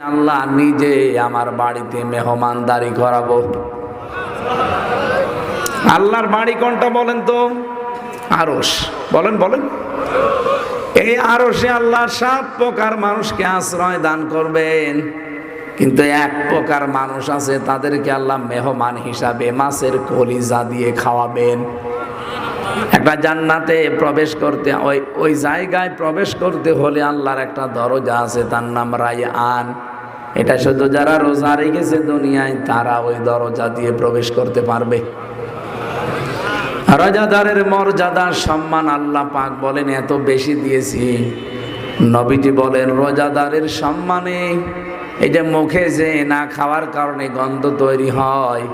আল্লাহ নিজে আমার বাড়িতে মেহমানদারি করাবো। আল্লাহর বাড়ি কোনটা বলেন তো? আরস বলেন বলেন। এই আরসে আল্লাহ সাত প্রকার মানুষকে আশ্রয় দান করবেন। কিন্তু এক প্রকার মানুষ আছে, তাদেরকে আল্লাহ মেহমান হিসাবে মাছের কলিজা দিয়ে খাওয়াবেন। একটা জান্নাতে প্রবেশ করতে, ওই ওই জায়গায় প্রবেশ করতে হলে আল্লাহর একটা দরজা আছে, তার নাম রায় আন এটা শুধু যারা রোজা রেখেছে দুনিয়ায়, তারা ওই দরজা দিয়ে প্রবেশ করতে পারবে। রাজাদারের মর্যাদা, সম্মান আল্লাহ পাক বলেন, এত বেশি দিয়েছি। নবীজি বলেন, রোজাদারের সম্মানে এই যে মুখে যে না খাওয়ার কারণে গন্ধ তৈরি হয়,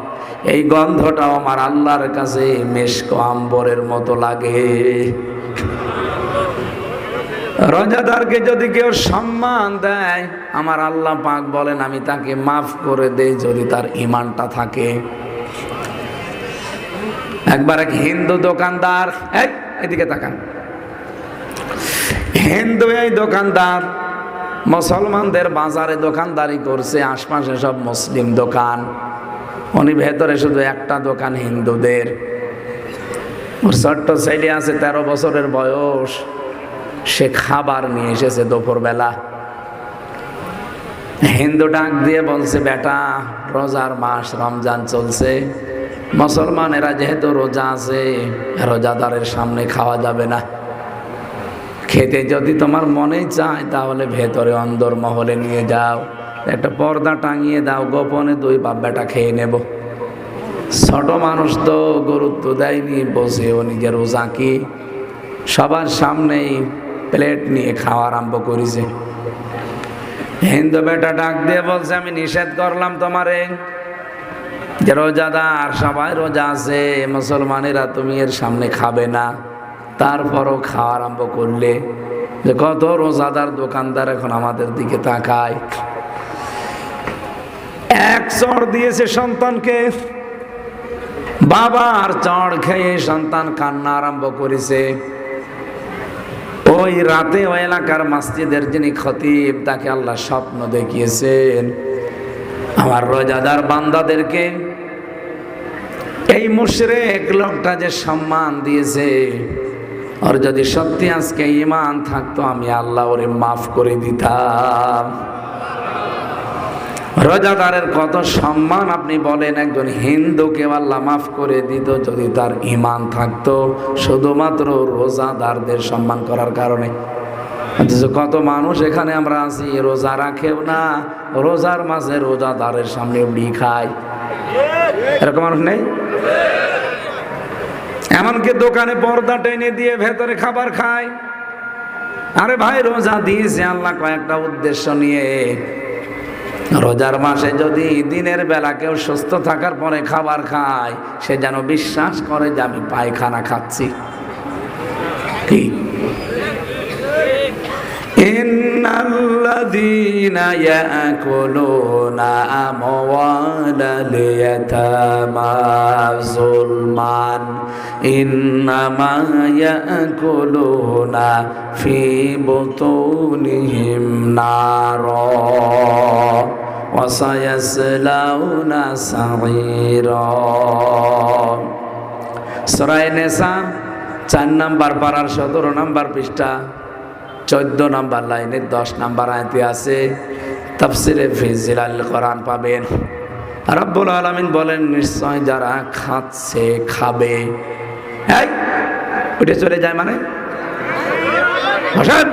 এই গন্ধটাও আমার আল্লাহর কাছে মেশক আম্বরের মতো লাগে। রোজাদারকে যদি কেউ সম্মান দেয়, আমার আল্লাহ পাক বলেন, আমি তাকে মাফ করে দেই যদি তার ইমানটা থাকে। একবার এক হিন্দু দোকানদার এদিকে তাকান। হিন্দু এই দোকানদার মুসলমানদের বাজারে দোকানদারি করছে, আশপাশে সব মুসলিম দোকান। উনি ভেতরে শুধু একটা দোকান হিন্দুদের। ওর ছোট্ট ছেলে আছে, তেরো বছরের বয়স। সে খাবার নিয়ে এসেছে দুপুরবেলা। হিন্দু ডাক দিয়ে বলছে, বেটা, রোজার মাস, রমজান চলছে। মুসলমানেরা যেহেতু রোজা আছে, রোজাদারের সামনে খাওয়া যাবে না। খেতে যদি তোমার মনে চায়, তাহলে ভেতরে অন্দর মহলে নিয়ে যাও। একটা পর্দা টাঙিয়ে দাও, গোপনে দুই বাপ বেটা খেয়ে নেব। ছোট মানুষ তো গুরুত্ব দেয়নি, বসেও নিজের রোজা কি সবার সামনেই প্লেট নিয়ে খাওয়া আরম্ভ করেছে। হিন্দু বেটা ডাক দিয়ে বলছে, আমি নিষেধ করলাম তোমারে যে রোজাদার, সবাই রোজা আছে, মুসলমানেরা তুমি এর সামনে খাবে না। তারপরও খাওয়া আরম্ভ করলে যে কত রোজাদার দোকানদার এখন আমাদের দিকে তাকায়। এক চড় দিয়েছে সন্তানকে, বাবার চড় খেয়ে সন্তান কান্না আরম্ভ করেছে। ওই রাতে ওই এলাকার মসজিদের যিনি খতিব, তাকে আল্লাহ স্বপ্ন দেখিয়েছেন। আমার রোজাদার বান্দাদেরকে এই মুশরেক লোকটা যে সম্মান দিয়েছে ওর যদি সত্যি আজকে ইমান থাকতো, আমি আল্লাহ ওরে মাফ করে দিতাম। রোজাদারের কত সম্মান আপনি বলেন, একজন হিন্দুকে আল্লাহ মাফ করে দিত, যদি তার ইমান থাকতো, শুধুমাত্র রোজাদারদের সম্মান করার কারণে। কত মানুষ এখানে আমরা আছি, রোজা রাখেও না, রোজার মাঝে রোজাদারের সামনে উড়ি খায়। এরকম মানুষ নেই? এমনকি দোকানে পর্দা টেনে দিয়ে ভেতরে খাবার খায়। আরে ভাই, রোজা দিয়েছে আল্লাহ কয়েকটা উদ্দেশ্য নিয়ে। রোজার মাসে যদি দিনের বেলা কেউ সুস্থ থাকার পরে খাবার খায়, সে যেন বিশ্বাস করে যে আমি পায়খানা খাচ্ছি। কি? الذين يأكلون أموال اليتامى ظلما إنما يأكلون في بطونهم نارا وسيصلون سعيرا সরাই নেশা চার নাম্বার পাড়ার সতেরো নাম্বার পৃষ্ঠা চোদ্দ নাম্বার লাইনে দশ নাম্বার আয়তে আছে, তাফসিরে ফিজিলাল কোরআন পাবেন। রব্বুল আলমিন বলেন, নিশ্চয় যারা খাচ্ছে, খাবে। উঠে চলে যায় মানে? বসেন।